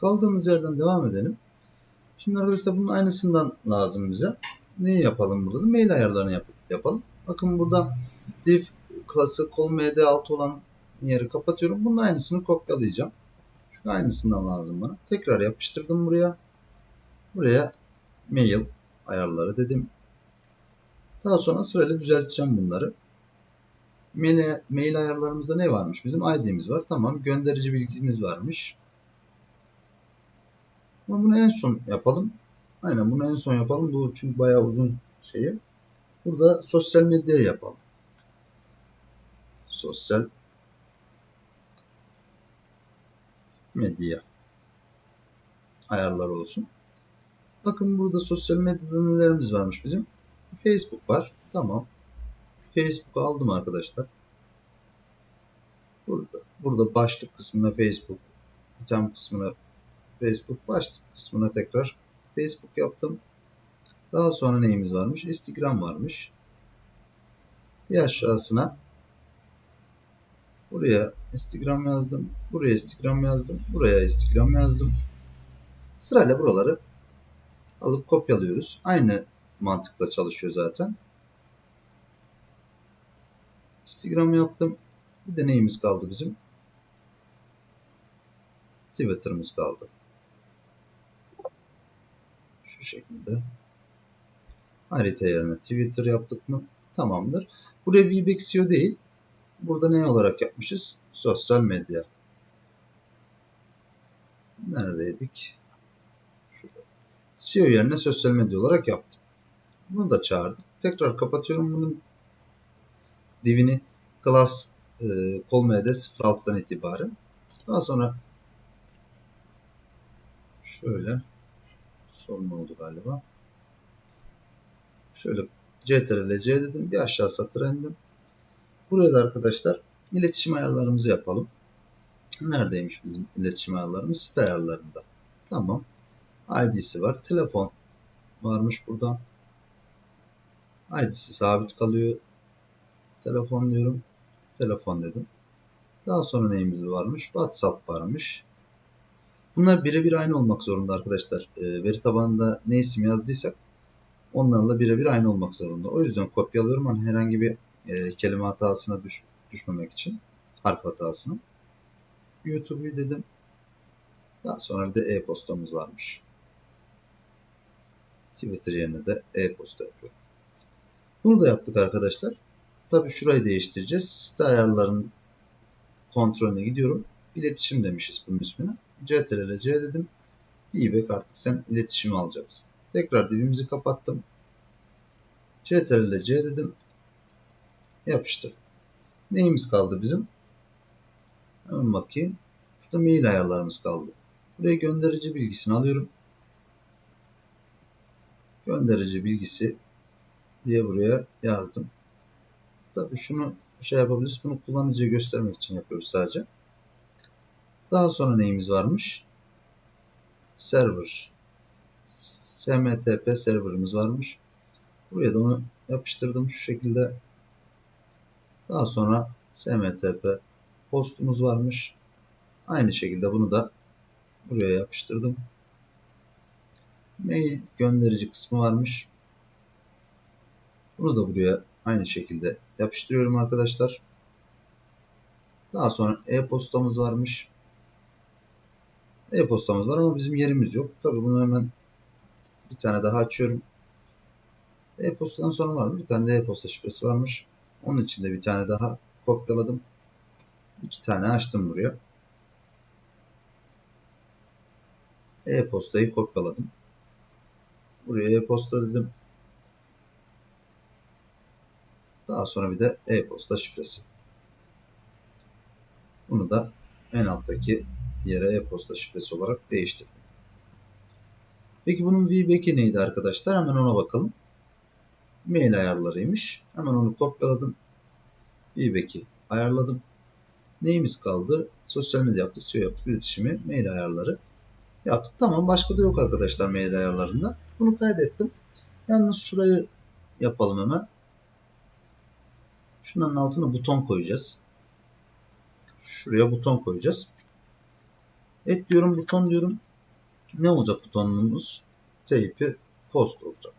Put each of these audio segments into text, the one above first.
Kaldığımız yerden devam edelim. Şimdi arkadaşlar bunun aynısından lazım bize. Neyi yapalım burada da? Mail ayarlarını yap yapalım. Bakın burada div klası kol md6 olan yeri kapatıyorum. Bunun aynısını kopyalayacağım. Çünkü aynısından lazım bana. Tekrar yapıştırdım buraya. Buraya mail ayarları dedim. Daha sonra sırayla düzelteceğim bunları. Mail, mail ayarlarımızda ne varmış? Bizim ID'miz var. Tamam. Gönderici bilgimiz varmış. Ama bunu en son yapalım. Aynen bunu en son yapalım. Bu çünkü bayağı uzun şeyi. Burada sosyal medyaya yapalım. Sosyal medya ayarları olsun. Bakın burada sosyal medyada nelerimiz varmış bizim. Facebook var. Tamam. Facebook'u aldım arkadaşlar. Burada, burada başlık kısmına Facebook, item kısmına Facebook, başlık kısmına tekrar Facebook yaptım. Daha sonra neyimiz varmış? Instagram varmış. Bir aşağısına buraya Instagram yazdım. Buraya Instagram yazdım. Buraya Instagram yazdım. Sırayla buraları alıp kopyalıyoruz. Aynı mantıkla çalışıyor zaten. Instagram yaptım. Bir de neyimiz kaldı bizim? Twitter'ımız kaldı. Şu şekilde. Harita yerine Twitter yaptık mı? Tamamdır. Buraya VBEX SEO değil. Burada ne olarak yapmışız? Sosyal medya. Neredeydik? Şurada. SEO yerine sosyal medya olarak yaptım. Bunu da çağırdım. Tekrar kapatıyorum bunun divini class e, colma'da 06'dan itibaren. Daha sonra şöyle sorun oldu galiba. Şöyle CTRL C dedim. Bir aşağı satır indim. Buraya da arkadaşlar iletişim ayarlarımızı yapalım. Neredeymiş bizim iletişim ayarlarımız? Site ayarlarında. Tamam. ID'si var. Telefon varmış burada. ID'si sabit kalıyor. Telefon diyorum. Telefon dedim. Daha sonra neyimiz varmış? WhatsApp varmış. Bunlar birebir aynı olmak zorunda arkadaşlar. E, veri tabanında ne isim yazdıysak onlarla birebir aynı olmak zorunda. O yüzden kopyalıyorum. Hani herhangi bir e, kelime hatasına düş, düşmemek için. Harf hatasına. YouTube'u dedim. Daha sonra bir de e-postamız varmış. Twitter yerine de e-posta yapıyorum. Bunu da yaptık arkadaşlar. Tabii şurayı değiştireceğiz. Site ayarlarının kontrolüne gidiyorum. İletişim demişiz bunun ismine. CTRL C dedim. İbek artık sen iletişimi alacaksın. Tekrar dibimizi kapattım. CTRL C dedim. Yapıştırdım. Neyimiz kaldı bizim? Hemen bakayım. Şurada mail ayarlarımız kaldı. Buraya gönderici bilgisini alıyorum. Gönderici bilgisi diye buraya yazdım. Tabii şunu şey yapabiliriz. Bunu kullanıcıya göstermek için yapıyoruz sadece. Daha sonra neyimiz varmış? Server. SMTP serverımız varmış. Buraya da onu yapıştırdım şu şekilde. Daha sonra SMTP postumuz varmış. Aynı şekilde bunu da buraya yapıştırdım. Mail gönderici kısmı varmış. Bunu da buraya aynı şekilde yapıştırıyorum arkadaşlar. Daha sonra e-postamız varmış. E-postamız var ama bizim yerimiz yok. Tabii bunu hemen bir tane daha açıyorum. E-postadan sonra var mı? Bir tane de e-posta şifresi varmış. Onun için de bir tane daha kopyaladım. İki tane açtım buraya. E-postayı kopyaladım. Buraya e-posta dedim. Daha sonra bir de e-posta şifresi. Bunu da en alttaki yere e-posta şifresi olarak değiştirdim. Peki bunun VBack'i neydi arkadaşlar? Hemen ona bakalım. Mail ayarlarıymış. Hemen onu kopyaladım. VBack'i ayarladım. Neyimiz kaldı? Sosyal medya yaptık, SEO yaptık, iletişimi, mail ayarları yaptık. Tamam başka da yok arkadaşlar mail ayarlarında. Bunu kaydettim. Yalnız şurayı yapalım hemen. Şunların altına buton koyacağız. Şuraya buton koyacağız. Et diyorum, buton diyorum. Ne olacak butonumuz? Teypi post olacak.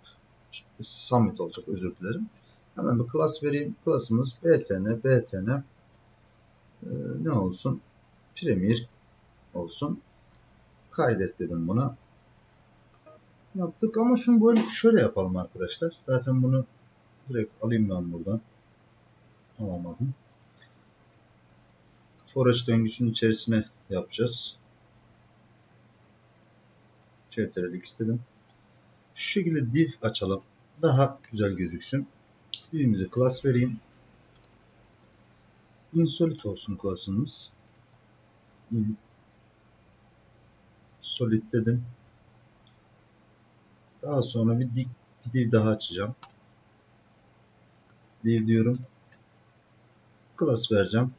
Submit olacak özür dilerim. Hemen bir class vereyim. Class'ımız btn btn ee, ne olsun? Premier olsun. Kaydet dedim buna. Yaptık ama şunu böyle şöyle yapalım arkadaşlar. Zaten bunu direkt alayım ben buradan. Alamadım. Forage döngüsünün içerisine yapacağız. Ctrl X dedim. Şu şekilde div açalım. Daha güzel gözüksün. Divimize class vereyim. Insolid olsun class'ımız. In solid dedim. Daha sonra bir, dik, bir div daha açacağım. Div diyorum. Class vereceğim.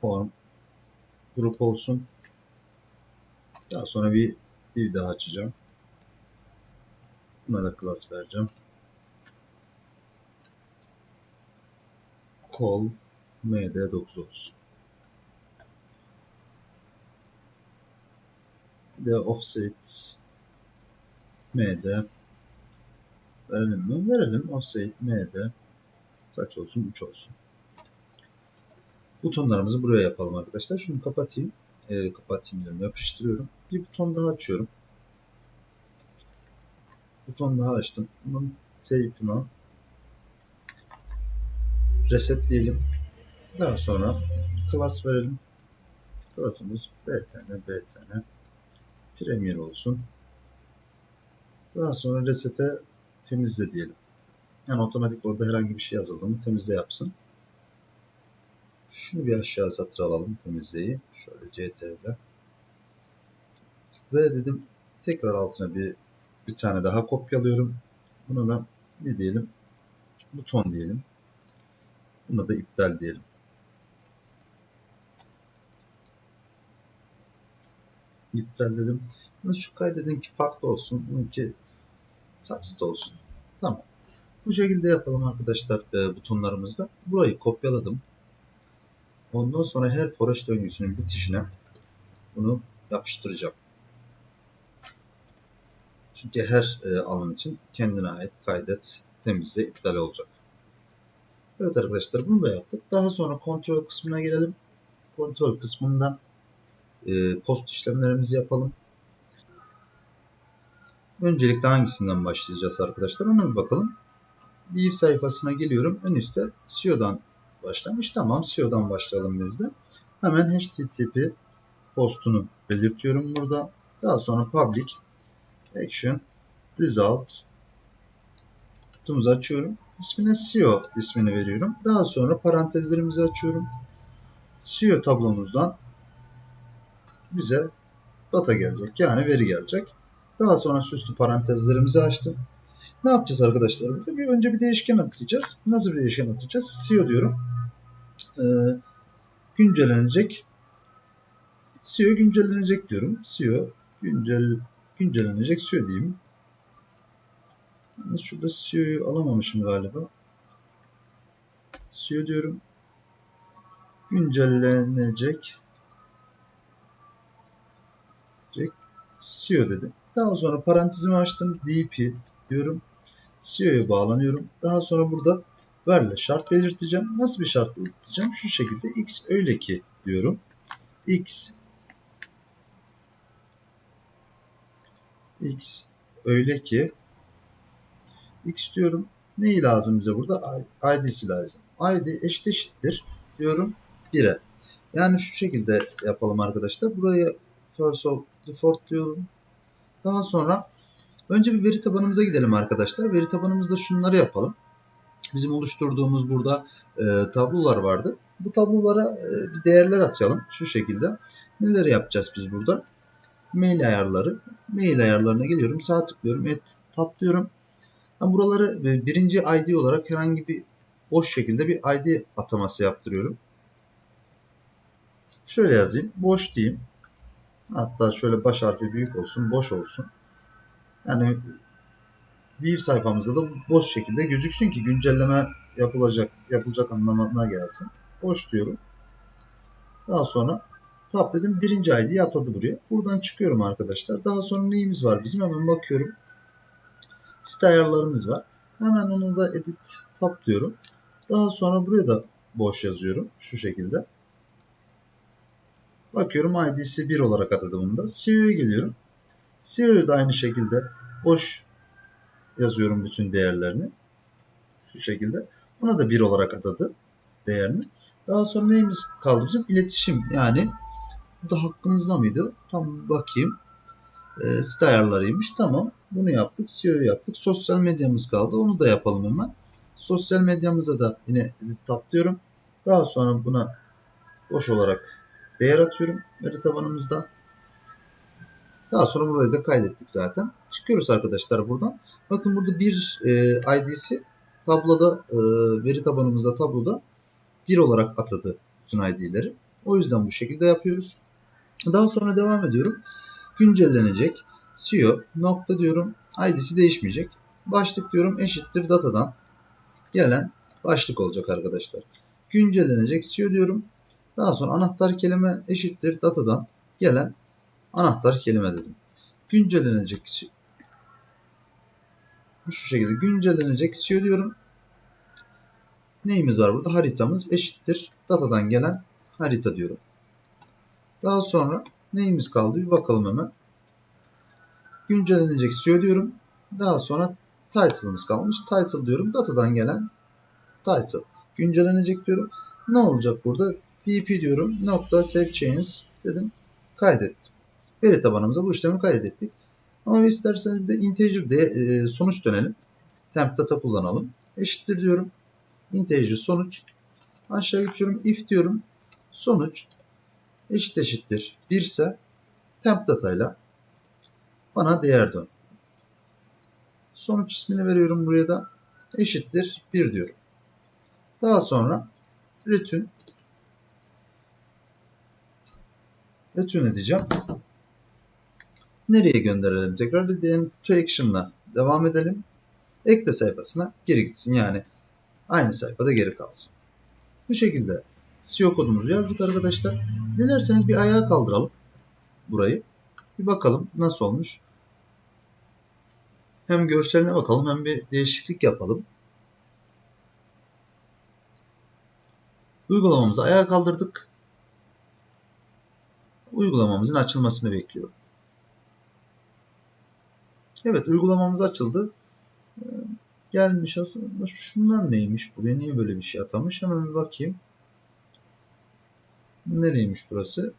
Form grup olsun. Daha sonra bir div daha açacağım. Buna da class vereceğim. Call md9 olsun. Bir de offset md verelim mi? Verelim. Offset md kaç olsun? 3 olsun. Butonlarımızı buraya yapalım arkadaşlar. Şunu kapatayım. E, kapatayım diyorum. Yapıştırıyorum. Bir buton daha açıyorum. Buton daha açtım. Bunun tape'ına reset diyelim. Daha sonra class verelim. Class'ımız btn btn premier olsun. Daha sonra reset'e temizle diyelim. Yani otomatik orada herhangi bir şey yazıldı mı temizle yapsın. Şunu bir aşağı satır alalım temizleyi. Şöyle CTRL. Ve dedim tekrar altına bir bir tane daha kopyalıyorum. Buna da ne diyelim? Buton diyelim. Buna da iptal diyelim. İptal dedim. Bunu şu kaydedin ki farklı olsun. Bununki saksıda olsun. Tamam. Bu şekilde yapalım arkadaşlar e, butonlarımızda. Burayı kopyaladım. Ondan sonra her forage döngüsünün bitişine bunu yapıştıracağım. Çünkü her e, alan için kendine ait kaydet, temizle, iptal olacak. Evet arkadaşlar bunu da yaptık. Daha sonra kontrol kısmına gelelim. Kontrol kısmında e, post işlemlerimizi yapalım. Öncelikle hangisinden başlayacağız arkadaşlar ona bir bakalım. Bir sayfasına geliyorum. En üstte SEO'dan başlamış. Tamam SEO'dan başlayalım biz de. Hemen HTTP postunu belirtiyorum burada. Daha sonra public action result kutumuzu açıyorum. İsmine SEO ismini veriyorum. Daha sonra parantezlerimizi açıyorum. SEO tablomuzdan bize data gelecek. Yani veri gelecek. Daha sonra süslü parantezlerimizi açtım. Ne yapacağız arkadaşlar burada? Bir önce bir değişken atacağız. Nasıl bir değişken atacağız? SEO diyorum. Ee, güncellenecek. SEO güncellenecek diyorum. SEO güncel güncellenecek SEO diyeyim. Şurada SEO'yu alamamışım galiba. SEO diyorum. Güncellenecek. SEO dedi. Daha sonra parantezimi açtım. DP diyorum. SEO'ya bağlanıyorum. Daha sonra burada verle şart belirteceğim. Nasıl bir şart belirteceğim? Şu şekilde x öyle ki diyorum. x x öyle ki x diyorum. Neyi lazım bize burada? id'si lazım. id eşit eşittir diyorum 1'e. Yani şu şekilde yapalım arkadaşlar. Buraya first of default diyorum. Daha sonra önce bir veri tabanımıza gidelim arkadaşlar. Veri tabanımızda şunları yapalım. Bizim oluşturduğumuz burada e, tablolar vardı. Bu tablolara e, bir değerler atayalım. Şu şekilde. Neler yapacağız biz burada? Mail ayarları. Mail ayarlarına geliyorum. Sağ tıklıyorum. Et tab diyorum. Ben buraları birinci ID olarak herhangi bir boş şekilde bir ID ataması yaptırıyorum. Şöyle yazayım. Boş diyeyim. Hatta şöyle baş harfi büyük olsun, boş olsun. Yani bir sayfamızda da boş şekilde gözüksün ki güncelleme yapılacak yapılacak anlamına gelsin. Boş diyorum. Daha sonra Tab dedim. Birinci ID'yi atadı buraya. Buradan çıkıyorum arkadaşlar. Daha sonra neyimiz var bizim? Hemen bakıyorum. Site ayarlarımız var. Hemen onu da edit tab diyorum. Daha sonra buraya da boş yazıyorum. Şu şekilde. Bakıyorum ID'si 1 olarak atadı bunu da. CEO'ya geliyorum. CEO'ya da aynı şekilde boş yazıyorum bütün değerlerini. Şu şekilde. Buna da 1 olarak atadı değerini. Daha sonra neyimiz kaldı bizim? İletişim. Yani bu da hakkımızda mıydı? Tam bakayım. E, site ayarlarıymış. Tamam. Bunu yaptık. CEO yaptık. Sosyal medyamız kaldı. Onu da yapalım hemen. Sosyal medyamıza da yine edit diyorum. Daha sonra buna boş olarak değer atıyorum veri tabanımızda. Daha sonra burayı da kaydettik zaten. Çıkıyoruz arkadaşlar buradan. Bakın burada bir e, ID'si tabloda e, veri tabanımızda tabloda bir olarak atadı bütün ID'leri. O yüzden bu şekilde yapıyoruz. Daha sonra devam ediyorum. Güncellenecek. CEO nokta diyorum. ID'si değişmeyecek. Başlık diyorum eşittir datadan gelen başlık olacak arkadaşlar. Güncellenecek CEO diyorum. Daha sonra anahtar kelime eşittir datadan gelen anahtar kelime dedim. Güncellenecek şu şekilde güncellenecek CEO diyorum. Neyimiz var burada? Haritamız eşittir datadan gelen harita diyorum. Daha sonra neyimiz kaldı? Bir bakalım hemen. Güncellenecek CEO diyorum. Daha sonra title'ımız kalmış. Title diyorum. Datadan gelen title. Güncellenecek diyorum. Ne olacak burada? dp diyorum. Nokta save changes dedim. Kaydettim. Veri tabanımıza bu işlemi kaydettik. Ama isterseniz de integer diye e, sonuç dönelim. Temp data kullanalım. Eşittir diyorum. Integer sonuç. Aşağı geçiyorum. If diyorum. Sonuç eşit eşittir 1 ise temp datayla bana değer dön. Sonuç ismini veriyorum buraya da eşittir 1 diyorum. Daha sonra return return edeceğim. Nereye gönderelim tekrar? Return to action'la devam edelim. Ekle sayfasına geri gitsin. Yani aynı sayfada geri kalsın. Bu şekilde SEO kodumuzu yazdık arkadaşlar. Dilerseniz bir ayağa kaldıralım burayı. Bir bakalım nasıl olmuş. Hem görseline bakalım hem bir değişiklik yapalım. Uygulamamızı ayağa kaldırdık. Uygulamamızın açılmasını bekliyorum. Evet uygulamamız açıldı. Ee, gelmiş aslında şunlar neymiş buraya niye böyle bir şey atamış hemen bir bakayım. Nereymiş burası?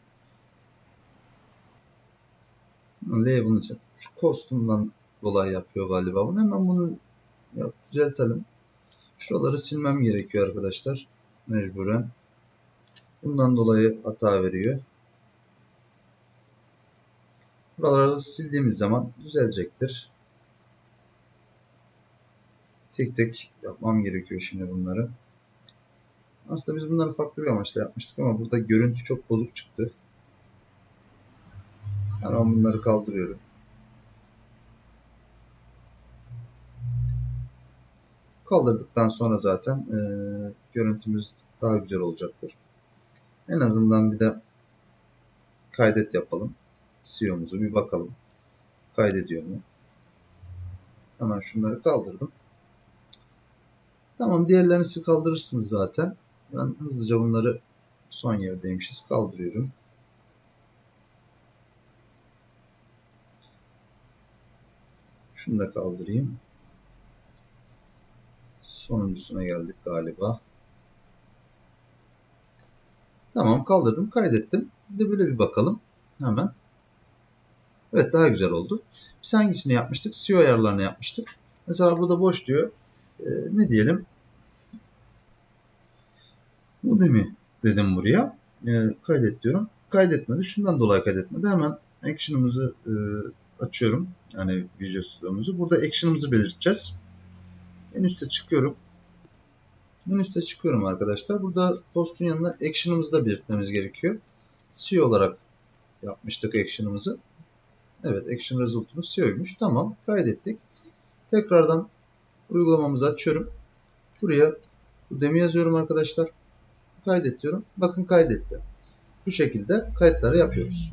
L bunun için. Şu kostumdan dolayı yapıyor galiba bunu. Hemen bunu yap, düzeltelim. Şuraları silmem gerekiyor arkadaşlar. Mecburen. Bundan dolayı hata veriyor. Buraları sildiğimiz zaman düzelecektir. Tek tek yapmam gerekiyor şimdi bunları. Aslında biz bunları farklı bir amaçla yapmıştık ama burada görüntü çok bozuk çıktı. Hemen bunları kaldırıyorum. Kaldırdıktan sonra zaten e, görüntümüz daha güzel olacaktır. En azından bir de kaydet yapalım. CEO'muzu bir bakalım. Kaydediyor mu? Hemen şunları kaldırdım. Tamam diğerlerini siz kaldırırsınız zaten. Ben hızlıca bunları son yerdeymişiz. Kaldırıyorum. Şunu da kaldırayım. Sonuncusuna geldik galiba. Tamam kaldırdım kaydettim. Bir de böyle bir bakalım. Hemen. Evet daha güzel oldu. Biz hangisini yapmıştık? SEO ayarlarını yapmıştık. Mesela burada boş diyor. Ee, ne diyelim? Udemy dedim buraya. E, kaydet diyorum. Kaydetmedi. Şundan dolayı kaydetmedi. Hemen action'ımızı e, açıyorum. Yani Visual Studio'muzu. Burada action'ımızı belirteceğiz. En üstte çıkıyorum. En üstte çıkıyorum arkadaşlar. Burada postun yanına action'ımızı da belirtmemiz gerekiyor. CEO olarak yapmıştık action'ımızı. Evet action result'umuz CEO'ymuş. Tamam kaydettik. Tekrardan uygulamamızı açıyorum. Buraya Udemy yazıyorum arkadaşlar kaydet diyorum. Bakın kaydetti. Bu şekilde kayıtları yapıyoruz.